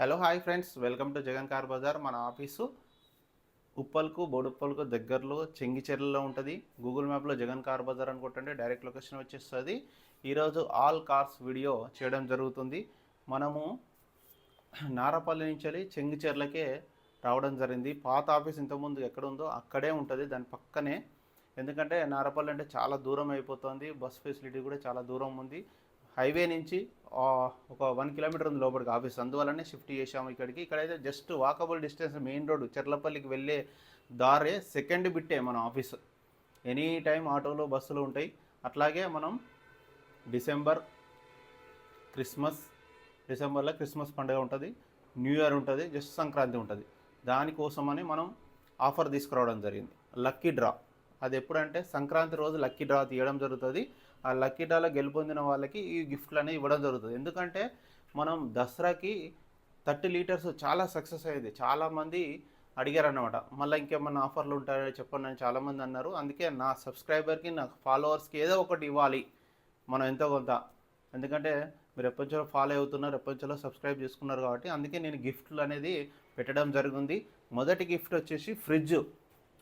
Hello hi friends welcome to Jagan car Bazar మన office. ఉప్పల్కు బోడుప్పల్కు దగ్గరలో చెంగిచెర్లలో ఉంటుంది. గూగుల్ మ్యాప్లో జగన్ కార్ బజార్ అనుకుంటుంటే డైరెక్ట్ లొకేషన్ వచ్చేస్తుంది. ఈరోజు ఆల్ కార్స్ వీడియో చేయడం జరుగుతుంది. మనము నారపల్లి నుంచి వెళ్ళి చెంగిచెర్లకే రావడం జరిగింది. పాత ఆఫీస్ ఇంతకుముందు ఎక్కడ ఉందో అక్కడే ఉంటుంది దాని పక్కనే. ఎందుకంటే నారపల్లి అంటే చాలా దూరం అయిపోతుంది బస్ ఫెసిలిటీ కూడా చాలా దూరం ఉంది. హైవే నుంచి ఒక వన్ కిలోమీటర్ ఉంది లోపలికి ఆఫీస్. అందువల్లనే షిఫ్ట్ చేసాము ఇక్కడికి. ఇక్కడైతే just walkable distance main road చెర్లపల్లికి వెళ్ళే దారే సెకండ్ బిట్టే మన ఆఫీస్. ఎనీ టైం ఆటోలు బస్సులు ఉంటాయి. అట్లాగే మనం డిసెంబర్ క్రిస్మస్ డిసెంబర్లో క్రిస్మస్ పండుగ ఉంటుంది. న్యూ ఇయర్ ఉంటుంది. జస్ట్ సంక్రాంతి ఉంటుంది. దానికోసమని మనం ఆఫర్ తీసుకురావడం జరిగింది. Lucky draw. అది ఎప్పుడంటే సంక్రాంతి రోజు లక్కీ డ్రా తీయడం జరుగుతుంది. ఆ లక్కీ డాలో గెలుపొందిన వాళ్ళకి ఈ గిఫ్ట్లు అనేవి ఇవ్వడం జరుగుతుంది. ఎందుకంటే మనం దసరాకి థర్టీ లీటర్స్ చాలా సక్సెస్ అయ్యింది. చాలామంది అడిగారు అన్నమాట మళ్ళీ ఇంకేమన్నా ఆఫర్లు ఉంటాయో చెప్పండి అని చాలామంది అన్నారు. అందుకే నా సబ్స్క్రైబర్కి నా ఫాలోవర్స్కి ఏదో ఒకటి ఇవ్వాలి. మనం ఎంతో కొంత. ఎందుకంటే మీరు ఎప్పటించో ఫాలో అవుతున్నారు ఎప్పటించో సబ్స్క్రైబ్ చేసుకున్నారు కాబట్టి అందుకే నేను గిఫ్ట్లు అనేది పెట్టడం జరిగింది. మొదటి గిఫ్ట్ వచ్చేసి ఫ్రిడ్జ్.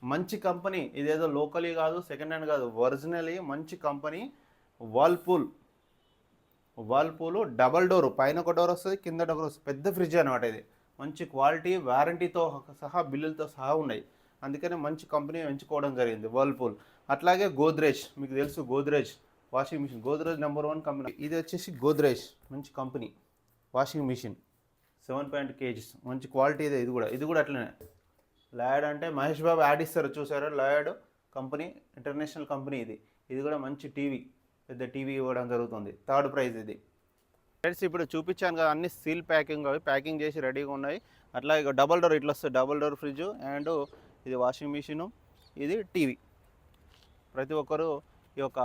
మంచి కంపెనీ. ఇదేదో లోకలీ కాదు సెకండ్ హ్యాండ్ కాదు ఒరిజినలీ మంచి company. Whirlpool Whirlpool double door పైన ఒక డోర్ వస్తుంది కింద డోర్ వస్తుంది. పెద్ద ఫ్రిడ్జ్ అనమాట ఇది. మంచి క్వాలిటీ వారంటీతో సహా బిల్లులతో సహా ఉన్నాయి. అందుకనే మంచి కంపెనీ ఎంచుకోవడం జరిగింది వర్ల్పూల్ అట్లాగే గోద్రేజ్ మీకు తెలుసు Godrej washing machine. Godrej number one company. ఇది వచ్చేసి గోద్రేజ్ మంచి company. Washing machine. Seven point KGs. మంచి క్వాలిటీ ఇదే ఇది కూడా. ఇది కూడా అట్లనే. లాయడ్ అంటే మహేష్ బాబు యాడ్ ఇస్తారు చూసారా? లాయడ్ కంపెనీ ఇంటర్నేషనల్ కంపెనీ ఇది. ఇది కూడా మంచి టీవీ. పెద్ద టీవీ ఇవ్వడం జరుగుతుంది. థర్డ్ ప్రైజ్ ఇది. ఫ్రెండ్స్ ఇప్పుడు చూపించాను కదా అన్ని సీల్ ప్యాకింగ్ అవి. ప్యాకింగ్ చేసి రెడీగా ఉన్నాయి. అట్లా ఇక డబల్ డోర్ ఇట్లా వస్తుంది. డబల్ డోర్ ఫ్రిడ్జ్ అండ్ ఇది వాషింగ్ మిషను. ఇది టీవీ. ప్రతి ఒక్కరూ ఈ యొక్క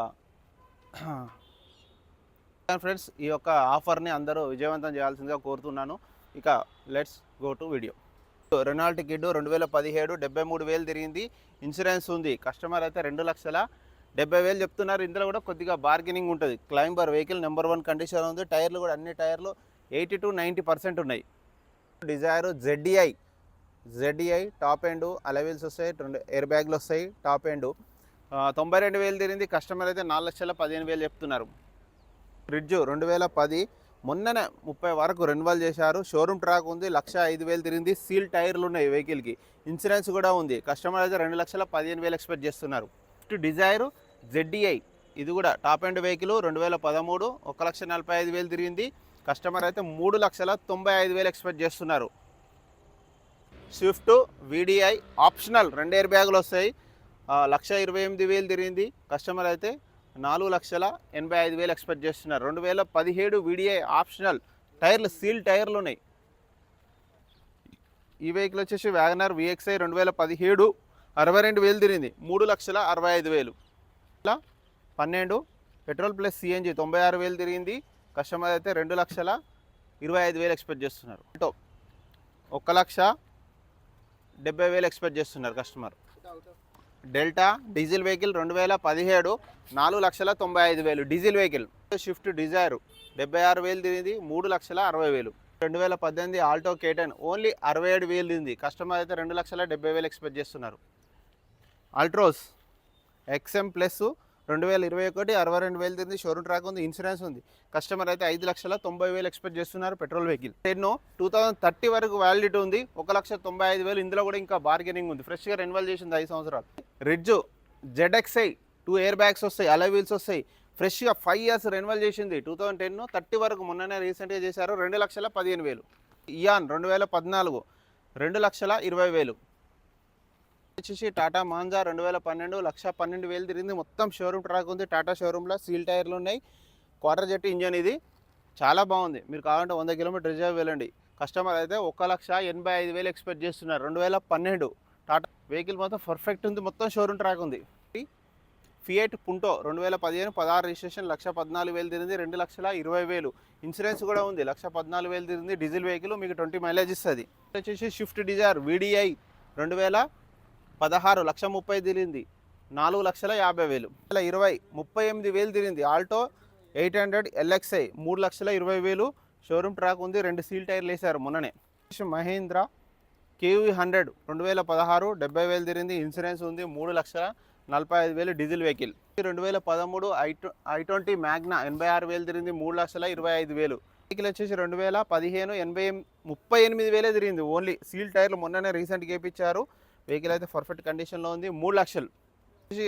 ఫ్రెండ్స్ ఈ యొక్క ఆఫర్ని అందరూ విజయవంతం చేయాల్సిందిగా కోరుతున్నాను. ఇక let's go to video. Renault Kwid రెండు వేల పదిహేడు డెబ్బై మూడు వేలు తిరిగింది. ఇన్సూరెన్స్ ఉంది. కస్టమర్ అయితే రెండు లక్షల డెబ్బై వేలు చెప్తున్నారు. ఇందులో కూడా కొద్దిగా బార్గెనింగ్ ఉంటుంది. Climber vehicle number one condition ఉంది. టైర్లు కూడా అన్ని టైర్లు ఎయిటీ టు నైంటీ పర్సెంట్ ఉన్నాయి. Dzire ZDI ZDI top end alloy wheels వస్తాయి. రెండు ఎయిర్ బ్యాగ్లు వస్తాయి. టాప్ ఎండ్ తొంభై రెండు వేలు తిరిగింది కస్టమర్ అయితే నాలుగు లక్షల పదిహేను వేలు చెప్తున్నారు. ఫ్రిడ్జ్ రెండు వేల పది. మొన్ననే ముప్పై వరకు రెన్యువల్ చేశారు. షోరూమ్ ట్రాక్ ఉంది. లక్ష ఐదు వేలు తిరిగింది సీల్ టైర్లు ఉన్నాయి వెహికల్కి ఇన్సూరెన్స్ కూడా ఉంది. కస్టమర్ అయితే రెండు లక్షల పదిహేను వేలు ఎక్స్పెక్ట్ చేస్తున్నారు. ఫిఫ్ట్ జెడ్డీఐ ఇది కూడా టాప్ ఎండ్ వెహికల్ రెండు వేల పదమూడు ఒక లక్ష నలభై ఐదు వేలు తిరిగింది. కస్టమర్ అయితే మూడు లక్షల తొంభై ఐదు వేలు ఎక్స్పెక్ట్ చేస్తున్నారు. స్విఫ్ట్ వీడిఐ ఆప్షనల్ రెండు ఎయిర్ బ్యాగులు వస్తాయి. లక్ష ఇరవై ఎనిమిది వేలు తిరిగింది. కస్టమర్ అయితే నాలుగు లక్షల ఎనభై ఐదు వేలు ఎక్స్పెక్ట్ చేస్తున్నారు. రెండు వేల పదిహేడు వీడిఐ ఆప్షనల్ టైర్లు సీల్ టైర్లు ఉన్నాయి. ఈ వెహికల్ వచ్చేసి వ్యాగనర్ విఎక్స్ఐ రెండు వేల పదిహేడు అరవై రెండు వేలు తిరిగింది. మూడు లక్షల అరవై ఐదు వేలు. పన్నెండు పెట్రోల్ ప్లస్ సిఎన్జి తొంభై ఆరు వేలు తిరిగింది కస్టమర్ అయితే రెండు లక్షల ఇరవై ఐదు వేలు ఎక్స్పెక్ట్ చేస్తున్నారు. ఆటో ఒక్క లక్ష డెబ్బై వేలు ఎక్స్పెక్ట్ చేస్తున్నారు కస్టమర్. డెల్టా డీజిల్ వెహికల్ రెండు వేల పదిహేడు నాలుగు లక్షల తొంభై ఐదు వేలు. డీజిల్ వెహికల్ షిఫ్ట్ డిజైర్ డెబ్బై ఆరు వేలు తిరిగింది మూడు లక్షల అరవై వేలు. రెండు వేల పద్దెనిమిది ఆల్టో కేటన్ ఓన్లీ అరవై ఏడు వేలు తింది కస్టమర్ అయితే రెండు లక్షల డెబ్బై వేలు ఎక్స్పెక్ట్ చేస్తున్నారు. అల్ట్రోస్ ఎక్స్ఎం ప్లస్ రెండు వేల ఇరవై ఒకటి అరవై రెండు వేలు తిరిగింది షోరూమ్ ట్రాక్ ఉంది ఇన్సూరెన్స్ ఉంది. కస్టమర్ అయితే ఐదు లక్షల తొంభై వేలు ఎక్స్పెక్ట్ చేస్తున్నారు petrol vehicle. Ten two thousand thirty వరకు వ్యాలిడిటీ ఉంది ఒక లక్ష తొంభై ఐదు వేలు ఇందులో కూడా ఇంకా బార్గెనింగ్ ఉంది. ఫ్రెష్గా రెన్యువల్ చేసింది ఐదు సంవత్సరాలు. Ritz ZXI two air bags వస్తాయి అలా వీల్స్ వస్తాయి. ఫ్రెష్గా ఫైవ్ ఇయర్స్ రెన్యువల్ చేసింది టూ థౌసండ్ టెన్ థర్టీ వరకు మొన్ననే రీసెంట్గా చేశారు రెండు లక్షల పదిహేను వేలు. ఇయాన్ రెండు వేల పద్నాలుగు రెండు లక్షల ఇరవై వేలు. వచ్చేసి టాటా మాంజా రెండు వేల పన్నెండు లక్ష పన్నెండు వేలు తిరిగింది. మొత్తం షోరూమ్ ట్రాక్ ఉంది. టాటా షోరూంలో సీల్ టైర్లు ఉన్నాయి. క్వార్టర్ జెట్ ఇంజన్ ఇది. చాలా బాగుంది. మీరు కావాలంటే వంద కిలోమీటర్ రిజర్వ్ వెళ్ళండి. కస్టమర్ అయితే ఒక లక్ష ఎనభై ఐదు వేలు ఎక్స్పెక్ట్ చేస్తున్నారు. రెండు వేల పన్నెండు టాటా వెహికల్ మొత్తం పర్ఫెక్ట్ ఉంది. మొత్తం షోరూమ్ ట్రాక్ ఉంది. ఫియట్ పుంటో రెండు వేల పదిహేను పదహారు రిజిస్ట్రేషన్ లక్ష పద్నాలుగు వేలు తిరిగింది. రెండు లక్షల ఇరవై వేలు. ఇన్సూరెన్స్ కూడా ఉంది. లక్ష పద్నాలుగు వేలు తిరిగింది. డీజిల్ వెహికల్ మీకు ట్వంటీ మైలేజ్ ఇస్తుంది. వచ్చేసి షిఫ్ట్ డిజైర్ వీడిఐ రెండు వేల పదహారు లక్ష ముప్పై తిరిగింది. నాలుగు లక్షల యాభై వేలు. ఇరవై ముప్పై ఎనిమిది వేలు తిరిగింది. ఆల్టో ఎయిట్ హండ్రెడ్ ఎల్ఎక్స్ఐ మూడు లక్షల ఇరవై వేలు. షోరూమ్ ట్రాక్ ఉంది. రెండు సీల్ టైర్లు వేశారు మొన్ననే. మహేంద్ర కేవీ హండ్రెడ్ రెండు వేల పదహారు డెబ్బై వేలు తిరిగింది. ఇన్సూరెన్స్ ఉంది. మూడు లక్షల నలభై ఐదు వేలు డీజిల్ వెహికల్. రెండు వేల పదమూడు ఐ ఐ ట్వంటీ మ్యాగ్నా ఎనభై ఆరు వేలు తిరిగింది. మూడు లక్షల ఇరవై ఐదు వేలు. వెహికల్ వచ్చేసి రెండు వేల పదిహేను ఎనభై ఎం- ముప్పై ఎనిమిది వేలే తిరిగింది. ఓన్లీ సీల్ టైర్లు మొన్ననే రీసెంట్గా వేయించారు వెహికల్ అయితే పర్ఫెక్ట్ కండిషన్లో ఉంది. మూడు లక్షలు.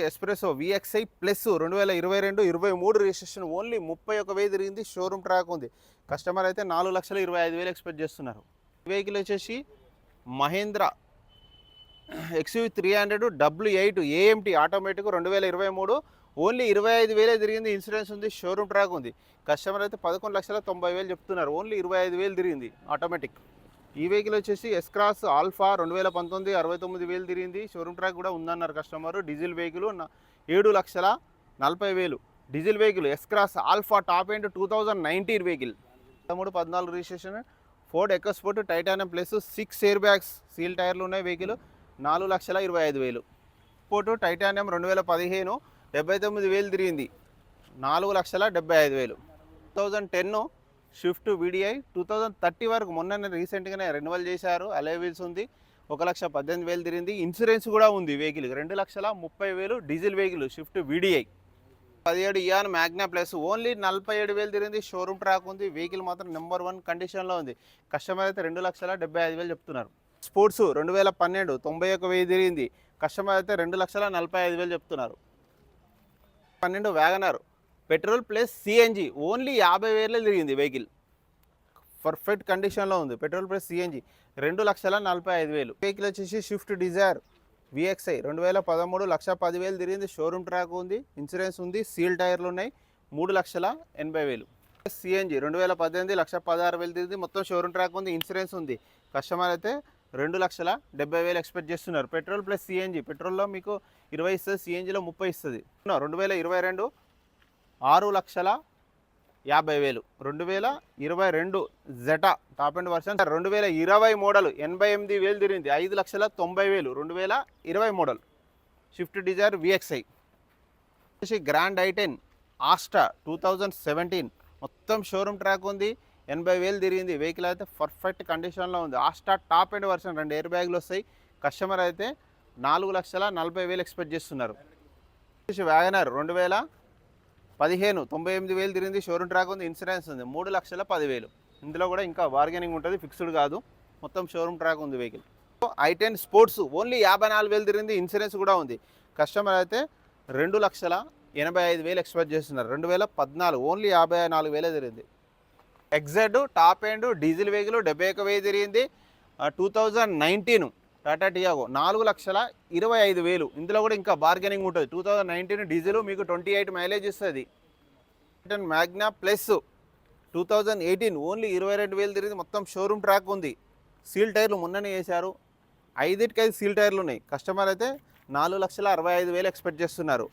ఎస్ప్రెసో విఎక్స్ఐ ప్లస్ రెండు వేల ఇరవై రెండు ఇరవై మూడు రిజిస్ట్రేషన్ ఓన్లీ ముప్పై ఒక వెయ్యి తిరిగింది. షోరూమ్ ట్రాక్ ఉంది. కస్టమర్ అయితే నాలుగు లక్షల ఇరవై ఐదు వేలు ఎక్స్పెక్ట్ చేస్తున్నారు. వెహికల్ వచ్చేసి Mahindra XU three hundred W eight AMT automatic రెండు వేల ఇరవై మూడు ఓన్లీ ఇరవై ఐదు వేలే తిరిగింది. ఇన్సూరెన్స్ ఉంది షోరూమ్ ట్రాక్ ఉంది. కస్టమర్ అయితే పదకొండు లక్షల తొంభై వేలు చెప్తున్నారు. ఓన్లీ ఇరవై ఐదు వేలు తిరిగింది. ఆటోమేటిక్ ఈ వెహికల్ వచ్చేసి ఎస్క్రాస్ ఆల్ఫా రెండు వేల పంతొమ్మిది అరవై తొమ్మిది వేలు తిరిగింది. షోరూమ్ ట్రాక్ కూడా ఉందన్నారు కస్టమర్ డీజిల్ వెహికల్ ఏడు లక్షల నలభై వేలు. Diesel vehicle S Cross alpha top end two thousand nineteen vehicle పదమూడు పద్నాలుగు registration Ford EcoSport titanium plus six air bags seal టైర్లు ఉన్నాయి వెహికల్ నాలుగు లక్షల ఇరవై ఐదు వేలు. పోర్టు టైటానియం రెండు వేల పదిహేను డెబ్బై తొమ్మిది వేలు తిరిగింది. నాలుగు లక్షల డెబ్బై ఐదు వేలు. Two thousand ten Swift VDI two thousand thirty వరకు మొన్న రీసెంట్గానే రెన్యువల్ చేశారు. అలే వీల్స్ ఉంది. ఒక లక్ష పద్దెనిమిది వేలు తిరిగింది. ఇన్సూరెన్స్ కూడా ఉంది వెహికల్ రెండు లక్షల ముప్పై వేలు డీజిల్ వెహికల్ షిఫ్ట్ వీడిఐ పదిహేడు ఇయాన్ మ్యాగ్నా ప్లస్ ఓన్లీ నలభై ఏడు వేలు తిరిగింది. షోరూమ్ ట్రాక్ ఉంది. వెహికల్ మాత్రం నెంబర్ వన్ కండిషన్లో ఉంది. కస్టమర్ అయితే రెండు లక్షల డెబ్బై ఐదు వేలు చెప్తున్నారు. స్పోర్ట్స్ రెండు వేల పన్నెండు తొంభై ఒక వెయ్యి తిరిగింది. కస్టమర్ అయితే రెండు లక్షల నలభై ఐదు వేలు చెప్తున్నారు. పన్నెండు WagonR petrol plus CNG only యాభై వేలే తిరిగింది వెహికల్. పర్ఫెక్ట్ కండిషన్లో ఉంది. పెట్రోల్ ప్లస్ సిఎన్జి రెండు లక్షల నలభై ఐదు వేలు. వెహికల్ వచ్చేసి స్విఫ్ట్ డిజైర్ విఎక్స్ఐ రెండు వేల పదమూడు లక్ష పదివేలు తిరిగింది. షోరూమ్ ట్రాక్ ఉంది. ఇన్సూరెన్స్ ఉంది. సీల్ టైర్లు ఉన్నాయి. మూడు లక్షల ఎనభై వేలు. సిఎన్జి రెండు వేల పద్దెనిమిది లక్ష పదహారు వేలు తిరిగింది. మొత్తం షోరూమ్ ట్రాక్ ఉంది. ఇన్సూరెన్స్ ఉంది. కస్టమర్ అయితే రెండు లక్షల డెబ్బై వేలు ఎక్స్పెక్ట్ చేస్తున్నారు. పెట్రోల్ ప్లస్ సిఎన్జి పెట్రోల్లో మీకు ఇరవై ఇస్తుంది. సిఎన్జిలో ముప్పై ఇస్తుంది. రెండు వేల ఇరవై రెండు ఆరు లక్షల యాభై వేలు. రెండు వేల ఇరవై రెండు జెటా టాప్ అండ్ వర్షన్. రెండు వేల ఇరవై మోడల్ ఎనభై ఎనిమిది వేలు తిరిగింది. ఐదు లక్షల తొంభై వేలు. రెండు వేల ఇరవై మోడల్. స్విఫ్ట్ డిజైర్ విఎక్స్ఐ వచ్చేసి grand i ten Asta two thousand seventeen. మొత్తం షోరూమ్ ట్రాక్ ఉంది. ఎనభై వేలు తిరిగింది. వెహికల్ అయితే పర్ఫెక్ట్ కండిషన్లో ఉంది. ఆస్టా టాప్ అండ్ వర్షన్ రెండు ఎయిర్ బ్యాగులు వస్తాయి. కస్టమర్ అయితే నాలుగు లక్షల నలభై వేలు ఎక్స్పెక్ట్ చేస్తున్నారు. వ్యాగనర్ రెండు వేల పదిహేను తొంభై ఎనిమిది వేలు తిరిగింది షోరూమ్ ట్రాక్ ఉంది ఇన్సూరెన్స్ ఉంది. మూడు లక్షల పదివేలు. ఇందులో కూడా ఇంకా బార్గెనింగ్ ఉంటుంది ఫిక్స్డ్ కాదు. మొత్తం షోరూమ్ ట్రాక్ ఉంది vehicle i ten sports only యాభై నాలుగు వేలు తిరిగింది ఇన్సూరెన్స్ కూడా ఉంది. కస్టమర్ అయితే రెండు లక్షల ఎనభై ఐదు వేలు ఎక్స్పెక్ట్ చేస్తున్నారు. రెండు వేల పద్నాలుగు ఓన్లీ యాభై నాలుగు వేలే తిరిగింది. XZ top end diesel vehicle డెబ్బై ఒక వెయ్యి తిరిగింది. Two thousand nineteen Tata Tiago నాలుగు లక్షల ఇరవై ఐదు వేలు. ఇందులో కూడా ఇంకా బార్గెనింగ్ ఉంటుంది. టూ థౌజండ్ నైన్టీన్ డీజిల్ మీకు ట్వంటీ ఎయిట్ మైలేజ్ ఇస్తుంది Magna plus two thousand eighteen only ఇరవై రెండు వేలు తిరిగింది. మొత్తం షోరూమ్ ట్రాక్ ఉంది. సీల్ టైర్లు మొన్ననే వేశారు. ఐదుకి ఐదు సీల్ టైర్లు ఉన్నాయి. కస్టమర్ అయితే నాలుగు లక్షల అరవై ఐదు వేలు ఎక్స్పెక్ట్ చేస్తున్నారు.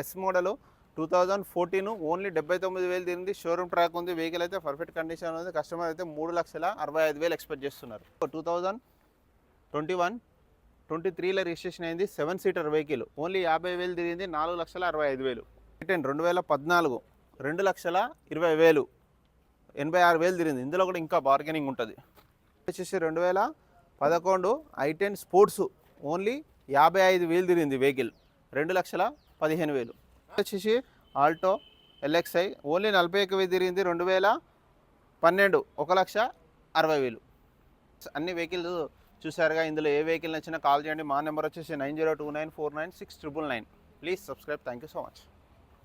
S model two thousand fourteen only డెబ్బై తొమ్మిది వేలు తిరిగింది. షోరూమ్ ట్రాక్ ఉంది. వెహికల్ అయితే పర్ఫెక్ట్ కండిషన్ ఉంది. కస్టమర్ అయితే మూడు లక్షల అరవై ఐదు వేలు ఎక్స్పెక్ట్ చేస్తున్నారు. Two thousand twenty one twenty త్రీలో రిజిస్ట్రేషన్ అయింది సెవెన్ సీటర్ వెహికల్. ఓన్లీ యాభై వేలు తిరిగింది నాలుగు లక్షల అరవై ఐదు వేలు. టెన్ రెండు వేల పద్నాలుగు రెండు లక్షల ఇరవై వేలు. ఎనభై ఆరు వేలు తిరిగింది. ఇందులో కూడా ఇంకా బార్గెనింగ్ ఉంటుంది. వచ్చేసి రెండు వేల పదకొండు ఐ టెన్ స్పోర్ట్స్ ఓన్లీ యాభై ఐదు వేలు తిరిగింది వెహికల్. రెండు లక్షల పదిహేను వేలు. వచ్చేసి ఆల్టో ఎల్ఎక్స్ఐ ఓన్లీ నలభై ఒక్క వేలు తిరిగింది రెండు వేల పన్నెండు ఒక లక్ష అరవై వేలు. అన్ని వెహికల్స్ చూసారుగా ఇందులో ఏ వెహికల్ నచ్చినా కాల్ చేయండి. మా నెంబర్ వచ్చేసి nine zero two nine four nine six triple nine. Please subscribe. Thank you so much.